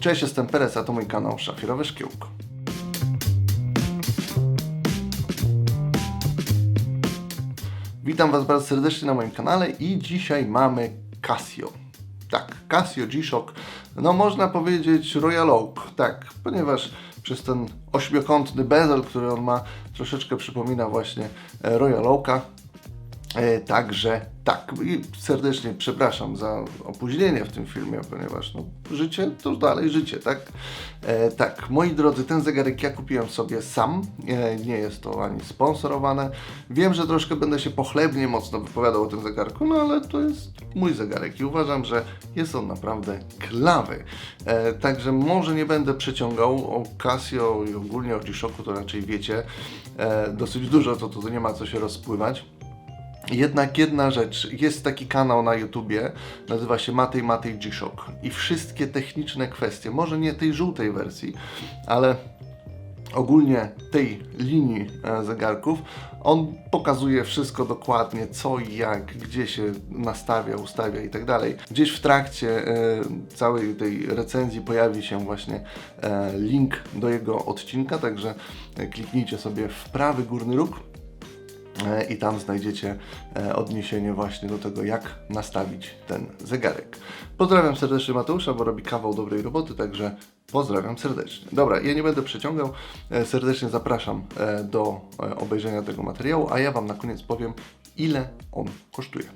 Cześć, jestem Perez, a to mój kanał Szafirowe Szkiełko. Witam Was bardzo serdecznie na moim kanale i dzisiaj mamy Casio. Tak, Casio G-Shock, no można powiedzieć Royal Oak, tak, ponieważ przez ten ośmiokątny bezel, który on ma, troszeczkę przypomina właśnie e, Royal Oaka. E, także tak, i serdecznie przepraszam za opóźnienie w tym filmie, ponieważ no, życie to dalej życie, tak? E, tak, moi drodzy, ten zegarek ja kupiłem sobie sam, e, nie jest to ani sponsorowane. Wiem, że troszkę będę się pochlebnie mocno wypowiadał o tym zegarku, no ale to jest mój zegarek i uważam, że jest on naprawdę klawy. E, także może nie będę przeciągał o Casio i ogólnie o G-Shocku, to raczej wiecie e, dosyć dużo, to tu nie ma co się rozpływać. Jednak jedna rzecz, jest taki kanał na YouTubie, nazywa się Matej Matej G-Shock i wszystkie techniczne kwestie, może nie tej żółtej wersji, ale ogólnie tej linii e, zegarków, on pokazuje wszystko dokładnie, co i jak, gdzie się nastawia, ustawia i tak dalej. Gdzieś w trakcie e, całej tej recenzji pojawi się właśnie e, link do jego odcinka, także e, kliknijcie sobie w prawy górny róg i tam znajdziecie e, odniesienie właśnie do tego, jak nastawić ten zegarek. Pozdrawiam serdecznie Mateusza, bo robi kawał dobrej roboty, także pozdrawiam serdecznie. Dobra, ja nie będę przeciągał, e, serdecznie zapraszam do obejrzenia tego materiału, a ja Wam na koniec powiem, ile on kosztuje.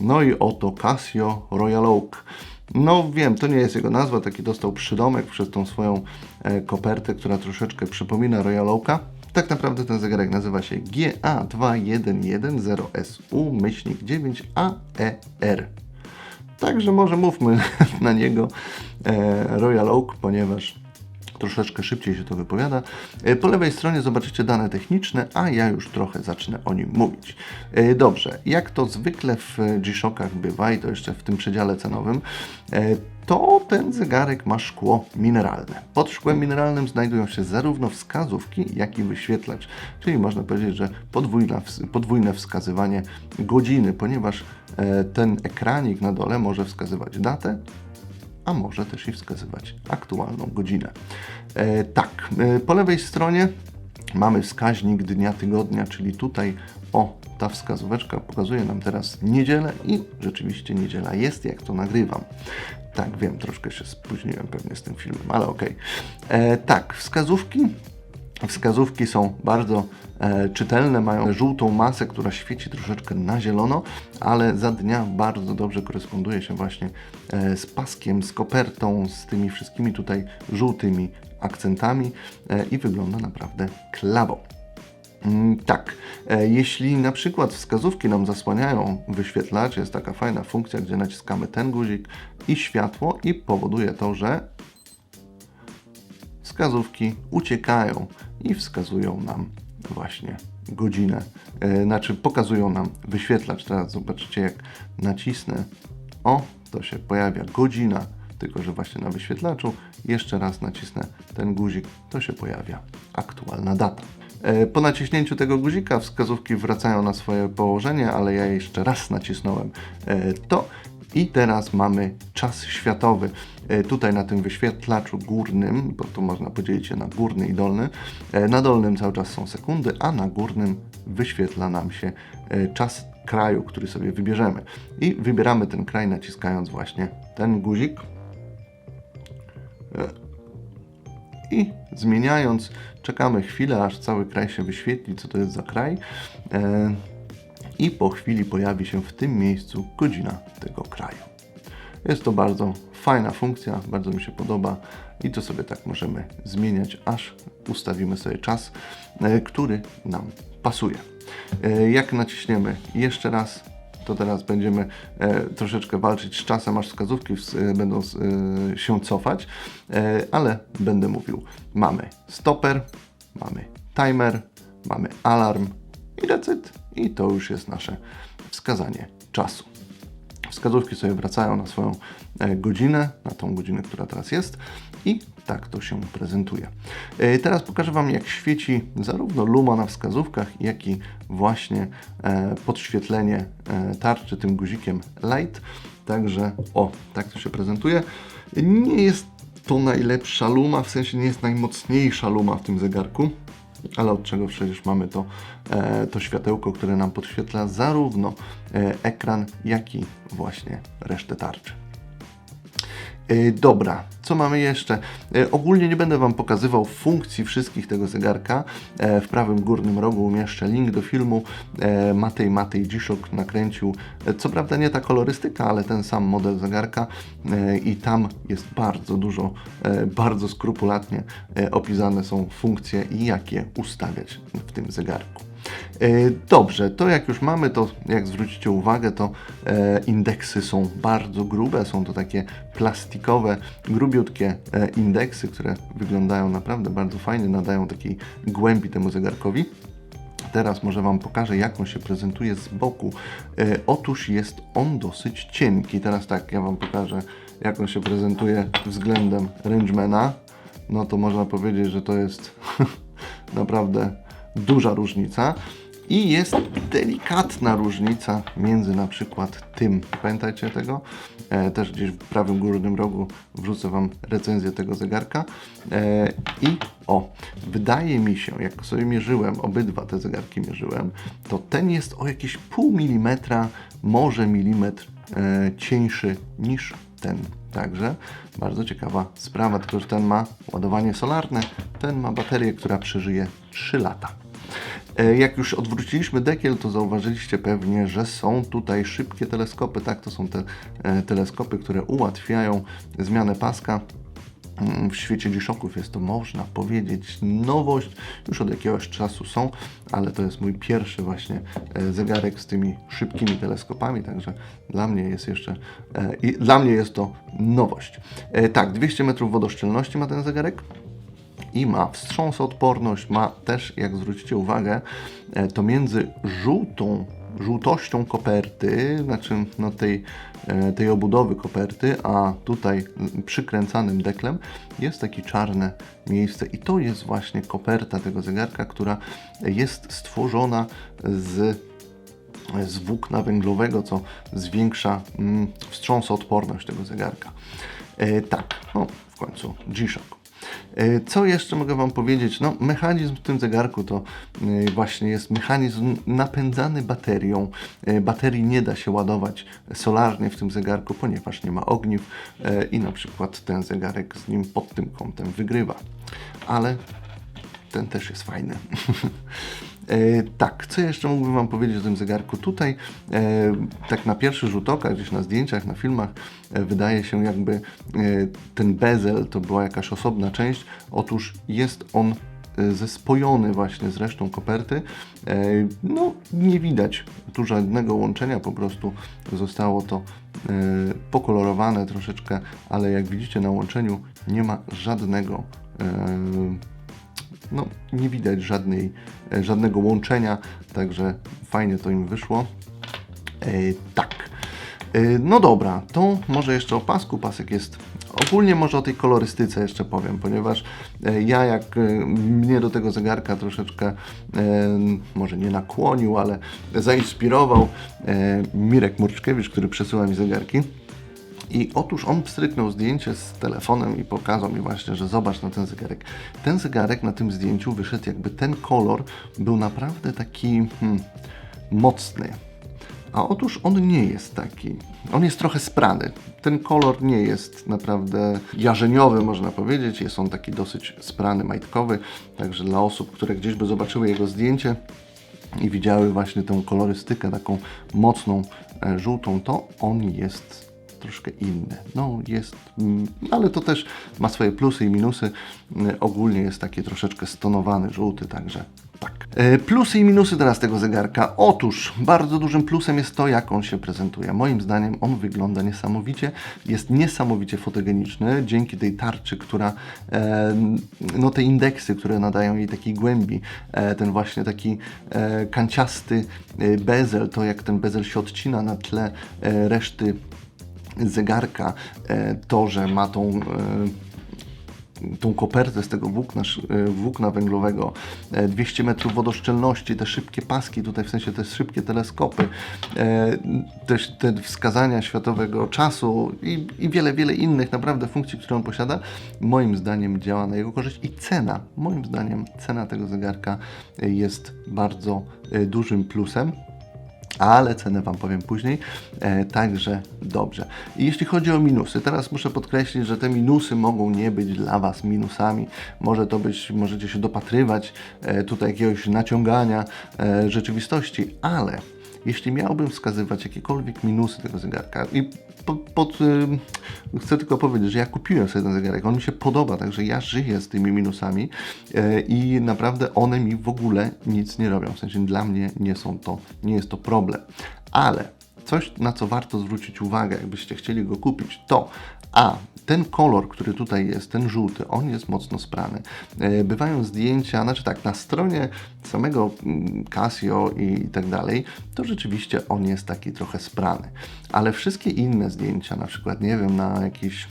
No i oto Casio Royal Oak. No wiem, to nie jest jego nazwa, taki dostał przydomek przez tą swoją kopertę, która troszeczkę przypomina Royal Oaka. Tak naprawdę ten zegarek nazywa się GA2110SU myślnik 9AER. Także może mówmy na niego e, Royal Oak, ponieważ troszeczkę szybciej się to wypowiada. E, po lewej stronie zobaczycie dane techniczne, a ja już trochę zacznę o nim mówić. E, dobrze, jak to zwykle w G-Shockach bywa i to jeszcze w tym przedziale cenowym, to ten zegarek ma szkło mineralne. Pod szkłem mineralnym znajdują się zarówno wskazówki, jak i wyświetlacz, czyli można powiedzieć, że podwójne wskazywanie godziny, ponieważ e, ten ekranik na dole może wskazywać datę, a może też i wskazywać aktualną godzinę. E, tak, e, po lewej stronie mamy wskaźnik dnia tygodnia, czyli tutaj o ta wskazóweczka pokazuje nam teraz niedzielę i rzeczywiście niedziela jest, jak to nagrywam. Tak, wiem, troszkę się spóźniłem pewnie z tym filmem, ale okej. Okay. Tak, wskazówki. Wskazówki są bardzo e, czytelne, mają żółtą masę, która świeci troszeczkę na zielono, ale za dnia bardzo dobrze koresponduje się właśnie e, z paskiem, z kopertą, z tymi wszystkimi tutaj żółtymi akcentami e, i wygląda naprawdę klawo. Mm, tak, e, jeśli na przykład wskazówki nam zasłaniają wyświetlacz, jest taka fajna funkcja, gdzie naciskamy ten guzik i światło i powoduje to, że wskazówki uciekają i wskazują nam właśnie godzinę, e, znaczy pokazują nam wyświetlacz. Teraz zobaczycie jak nacisnę, o, to się pojawia godzina, tylko że właśnie na wyświetlaczu. Jeszcze raz nacisnę ten guzik, to się pojawia aktualna data. E, po naciśnięciu tego guzika wskazówki wracają na swoje położenie, ale ja jeszcze raz nacisnąłem e, to i teraz mamy czas światowy. E, tutaj na tym wyświetlaczu górnym, bo tu można podzielić się na górny i dolny, na dolnym cały czas są sekundy, a na górnym wyświetla nam się czas kraju, który sobie wybierzemy. I wybieramy ten kraj naciskając właśnie ten guzik i zmieniając, czekamy chwilę, aż cały kraj się wyświetli, co to jest za kraj. E, I po chwili pojawi się w tym miejscu godzina tego kraju. Jest to bardzo fajna funkcja, bardzo mi się podoba i to sobie tak możemy zmieniać, aż ustawimy sobie czas, e, który nam pasuje. E, jak naciśniemy jeszcze raz to teraz będziemy e, troszeczkę walczyć z czasem, aż wskazówki e, będą e, się cofać, ale będę mówił. Mamy stoper, mamy timer, mamy alarm i decyd i to już jest nasze wskazanie czasu. Wskazówki sobie wracają na swoją godzinę, na tą godzinę, która teraz jest i tak to się prezentuje. E, teraz pokażę Wam, jak świeci zarówno luma na wskazówkach, jak i właśnie e, podświetlenie tarczy tym guzikiem light. Także o, tak to się prezentuje. Nie jest to najlepsza luma, w sensie nie jest najmocniejsza luma w tym zegarku, ale od czego przecież mamy to, e, to światełko, które nam podświetla zarówno e, ekran, jak i właśnie resztę tarczy. E, Dobra, co mamy jeszcze? E, Ogólnie nie będę Wam pokazywał funkcji wszystkich tego zegarka. E, W prawym górnym rogu umieszczę link do filmu. Matej Matej Dziszok nakręcił, co prawda nie ta kolorystyka, ale ten sam model zegarka i tam jest bardzo dużo, bardzo skrupulatnie opisane są funkcje i jak je ustawiać w tym zegarku. E, Dobrze, to jak już mamy, to jak zwrócicie uwagę, to e, indeksy są bardzo grube, są to takie plastikowe, grubiutkie e, indeksy, które wyglądają naprawdę bardzo fajnie, nadają takiej głębi temu zegarkowi. Teraz może Wam pokażę, jak on się prezentuje z boku. E, otóż jest on dosyć cienki. Teraz tak, ja Wam pokażę, jak on się prezentuje względem Rangemana. No to można powiedzieć, że to jest naprawdę duża różnica. I jest delikatna różnica między na przykład tym. Pamiętajcie tego? E, też gdzieś w prawym górnym rogu wrzucę Wam recenzję tego zegarka. E, I o, wydaje mi się, jak sobie mierzyłem, obydwa te zegarki mierzyłem, to ten jest o jakieś pół milimetra, może milimetr e, cieńszy niż ten. Także bardzo ciekawa sprawa, tylko że ten ma ładowanie solarne, ten ma baterię, która przeżyje 3 lata. E, Jak już odwróciliśmy dekiel, to zauważyliście pewnie, że są tutaj szybkie teleskopy. Tak, to są te e, teleskopy, które ułatwiają zmianę paska. Mm, W świecie G-Shocków jest to, można powiedzieć, nowość. Już od jakiegoś czasu są, ale to jest mój pierwszy właśnie e, zegarek z tymi szybkimi teleskopami, także dla mnie jest jeszcze, dla mnie jest to nowość. Tak, 200 metrów wodoszczelności ma ten zegarek i ma wstrząsoodporność, ma też, jak zwrócicie uwagę, e, to między żółtą, żółtością koperty, znaczy no tej, e, tej obudowy koperty, a tutaj przykręcanym deklem jest takie czarne miejsce i to jest właśnie koperta tego zegarka, która jest stworzona z z włókna węglowego, co zwiększa mm, wstrząsoodporność tego zegarka. E, tak, no w końcu G-Shock. E, Co jeszcze mogę Wam powiedzieć? No, mechanizm w tym zegarku to e, właśnie jest mechanizm napędzany baterią. E, Baterii nie da się ładować solarnie w tym zegarku, ponieważ nie ma ogniw i na przykład ten zegarek z nim pod tym kątem wygrywa. Ale ten też jest fajny. E, tak, co jeszcze mógłbym Wam powiedzieć o tym zegarku? Tutaj, e, tak na pierwszy rzut oka, gdzieś na zdjęciach, na filmach, e, wydaje się jakby ten bezel to była jakaś osobna część. Otóż jest on zespojony właśnie z resztą koperty. No, nie widać tu żadnego łączenia, po prostu zostało to pokolorowane troszeczkę, ale jak widzicie na łączeniu nie ma żadnego no, nie widać żadnej, e, żadnego łączenia, także fajnie to im wyszło. E, tak. E, no dobra, to może jeszcze o pasku. Pasek jest. Ogólnie może o tej kolorystyce jeszcze powiem, ponieważ ja jak mnie do tego zegarka troszeczkę może nie nakłonił, ale zainspirował Mirek Murczkiewicz, który przesyła mi zegarki. I otóż on pstryknął zdjęcie z telefonem i pokazał mi właśnie, że zobacz na ten zegarek. Ten zegarek na tym zdjęciu wyszedł jakby ten kolor był naprawdę taki hmm, mocny. A otóż on nie jest taki. On jest trochę sprany. Ten kolor nie jest naprawdę jarzeniowy, można powiedzieć. Jest on taki dosyć sprany, majtkowy. Także dla osób, które gdzieś by zobaczyły jego zdjęcie, i widziały właśnie tę kolorystykę taką mocną, e, żółtą, to on jest troszkę inny. No jest, mm, ale to też ma swoje plusy i minusy. Mm, Ogólnie jest taki troszeczkę stonowany, żółty, także tak. E, Plusy i minusy teraz tego zegarka. Otóż bardzo dużym plusem jest to, jak on się prezentuje. Moim zdaniem on wygląda niesamowicie, jest niesamowicie fotogeniczny dzięki tej tarczy, która, e, no te indeksy, które nadają jej takiej głębi, e, ten właśnie taki e, kanciasty e, bezel, to jak ten bezel się odcina na tle e, reszty zegarka, e, to, że ma tą e, tą kopertę z tego włókna, e, włókna węglowego, e, 200 metrów wodoszczelności, te szybkie paski, tutaj w sensie te szybkie teleskopy, też te wskazania światowego czasu i, i wiele, wiele innych naprawdę funkcji, które on posiada, moim zdaniem działa na jego korzyść i cena, moim zdaniem cena tego zegarka jest bardzo dużym plusem ale cenę Wam powiem później, e, także dobrze. I jeśli chodzi o minusy, teraz muszę podkreślić, że te minusy mogą nie być dla Was minusami, może to być, możecie się dopatrywać e, tutaj jakiegoś naciągania e, rzeczywistości, ale jeśli miałbym wskazywać jakiekolwiek minusy tego zegarka i pod, pod, y, chcę tylko powiedzieć, że ja kupiłem sobie ten zegarek, on mi się podoba, także ja żyję z tymi minusami e, i naprawdę one mi w ogóle nic nie robią, w sensie dla mnie nie są to, nie jest to problem, ale coś na co warto zwrócić uwagę, jakbyście chcieli go kupić, to a ten kolor, który tutaj jest, ten żółty, on jest mocno sprany. E, Bywają zdjęcia, znaczy tak, na stronie samego mm, Casio i tak dalej, to rzeczywiście on jest taki trochę sprany. Ale wszystkie inne zdjęcia, na przykład, nie wiem, na jakiś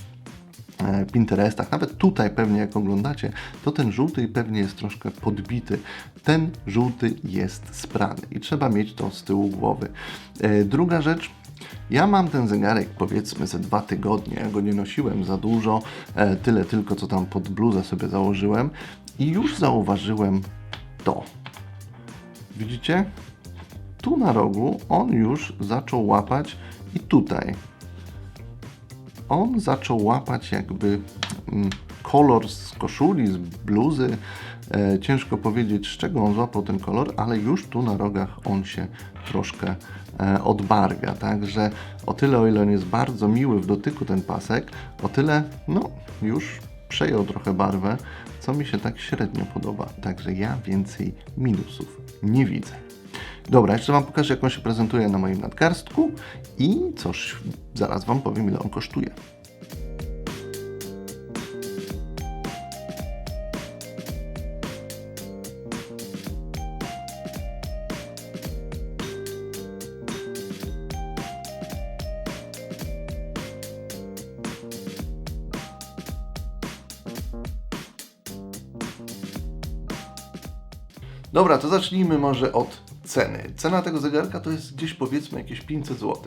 e, Pinterestach, nawet tutaj pewnie jak oglądacie, to ten żółty pewnie jest troszkę podbity. Ten żółty jest sprany i trzeba mieć to z tyłu głowy. E, Druga rzecz, ja mam ten zegarek powiedzmy ze dwa tygodnie, ja go nie nosiłem za dużo, e, tyle tylko co tam pod bluzę sobie założyłem i już zauważyłem to. Widzicie? Tu na rogu on już zaczął łapać i tutaj on zaczął łapać jakby mm, kolor z koszuli, z bluzy. E, ciężko powiedzieć, z czego on złapał ten kolor, ale już tu na rogach on się troszkę e, odbarwia. Także o tyle, o ile on jest bardzo miły w dotyku ten pasek, o tyle no już przejął trochę barwę, co mi się tak średnio podoba. Także ja więcej minusów nie widzę. Dobra, jeszcze Wam pokażę, jak on się prezentuje na moim nadgarstku i coś zaraz Wam powiem, ile on kosztuje. Dobra, to zacznijmy może od ceny. Cena tego zegarka to jest gdzieś powiedzmy jakieś 500 zł.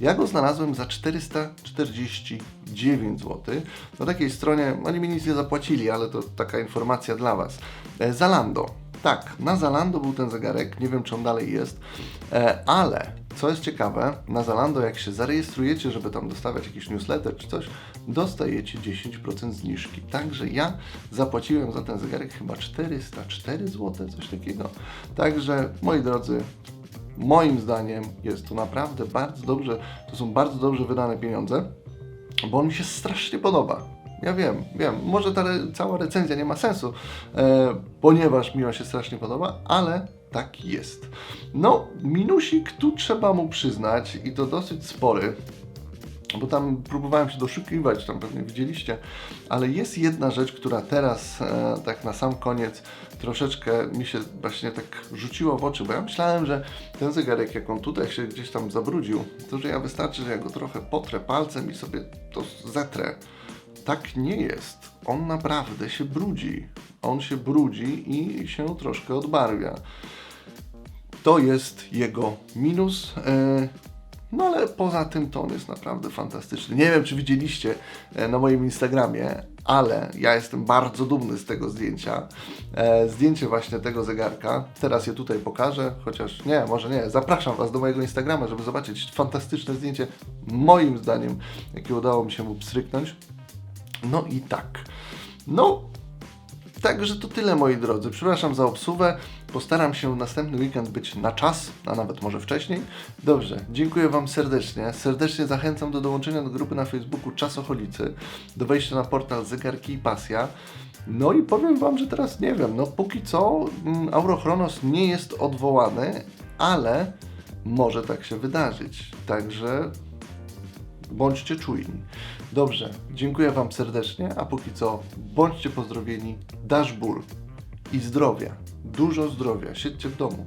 Ja go znalazłem za 449 zł. Na takiej stronie, oni mi nic nie zapłacili, ale to taka informacja dla Was. E, Zalando. Tak, na Zalando był ten zegarek, nie wiem czy on dalej jest, e, ale co jest ciekawe, na Zalando jak się zarejestrujecie, żeby tam dostawać jakiś newsletter czy coś, dostajecie 10% zniżki. Także ja zapłaciłem za ten zegarek chyba 404 zł, coś takiego. Także moi drodzy, moim zdaniem jest to naprawdę bardzo dobrze, to są bardzo dobrze wydane pieniądze, bo on mi się strasznie podoba. Ja wiem, wiem, może ta re cała recenzja nie ma sensu, e, ponieważ mi się strasznie podoba, ale tak jest. No, minusik tu trzeba mu przyznać i to dosyć spory, bo tam próbowałem się doszukiwać, tam pewnie widzieliście, ale jest jedna rzecz, która teraz, e, tak na sam koniec, troszeczkę mi się właśnie tak rzuciło w oczy, bo ja myślałem, że ten zegarek, jak on tutaj się gdzieś tam zabrudził, to że ja wystarczy, że ja go trochę potrę palcem i sobie to zetrę. Tak nie jest. On naprawdę się brudzi. On się brudzi i się troszkę odbarwia. To jest jego minus. e, No ale poza tym to on jest naprawdę fantastyczny. Nie wiem, czy widzieliście e, na moim Instagramie, ale ja jestem bardzo dumny z tego zdjęcia. E, Zdjęcie właśnie tego zegarka. Teraz je tutaj pokażę, chociaż nie, może nie. Zapraszam Was do mojego Instagrama, żeby zobaczyć fantastyczne zdjęcie, moim zdaniem, jakie udało mi się mu pstryknąć. No i tak. No, Także to tyle moi drodzy. Przepraszam za obsługę. Postaram się następny weekend być na czas, a nawet może wcześniej. Dobrze, dziękuję Wam serdecznie. Serdecznie zachęcam do dołączenia do grupy na Facebooku Czasocholicy, do wejścia na portal Zegarki i Pasja. No i powiem Wam, że teraz nie wiem, no póki co mm, Aurochronos nie jest odwołany, ale może tak się wydarzyć. Także bądźcie czujni. Dobrze, dziękuję Wam serdecznie, a póki co bądźcie pozdrowieni, dasz ból i zdrowia, dużo zdrowia, siedźcie w domu.